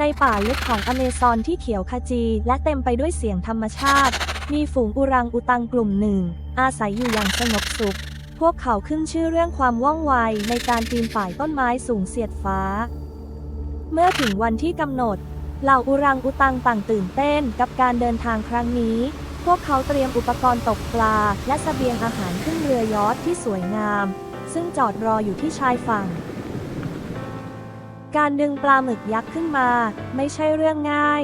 ในป่าลึกของอเมซอนที่เขียวขจีและเต็มไปด้วยเสียงธรรมชาติ มีฝูงอุรังอุตังกลุ่มหนึ่ง อาศัยอยู่อย่างสงบสุข พวกเขาขึ้นชื่อเรื่องความว่องไวในการปีนป่ายต้นไม้สูงเสียดฟ้า เมื่อถึงวันที่กำหนด เหล่าอุรังอุตังต่างตื่นเต้นกับการเดินทางครั้งนี้ พวกเขาเตรียมอุปกรณ์ตกปลา และเสบียงอาหารขึ้นเรือยอทที่สวยงาม ซึ่งจอดรออยู่ที่ชายฝั่ง การดึงปลาหมึกยักษ์ขึ้นมา ไม่ใช่เรื่องง่าย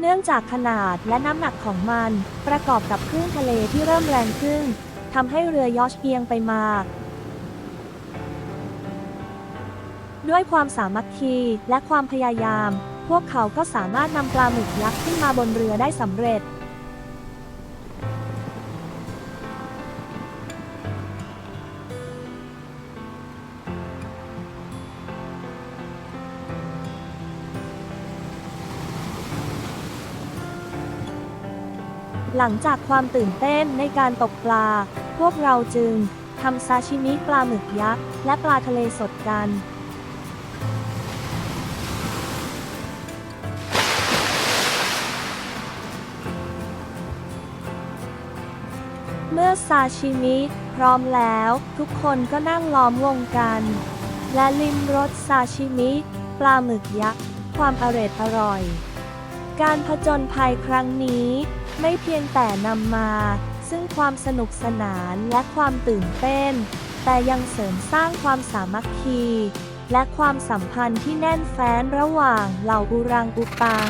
เนื่องจากขนาดและน้ำหนักของมัน ประกอบกับคลื่นทะเลที่เริ่มแรงขึ้นทำให้เรือยอชเอียงไปมา ด้วยความสามัคคีและความพยายาม พวกเขาก็สามารถนำปลาหมึกยักษ์ขึ้นมาบนเรือได้สำเร็จ หลังจากความตื่นเต้นในการตกปลา พวกเราจึงทำซาชิมิปลาหมึกยักษ์และปลาทะเลสดกัน เมื่อซาชิมิพร้อมแล้วทุกคนก็นั่งล้อมวงกัน และลิมรสซาชิมิ ปลาหมึกยักษ์ ความอร่อยอร่อย การผจญภัยครั้งนี้ ไม่เพียงแต่นำมา ซึ่งความสนุกสนานและความตื่นเต้น แต่ยังเสริมสร้างความสามัคคี และความสัมพันธ์ที่แน่นแฟ้นระหว่างเหล่าอุรังอุปัง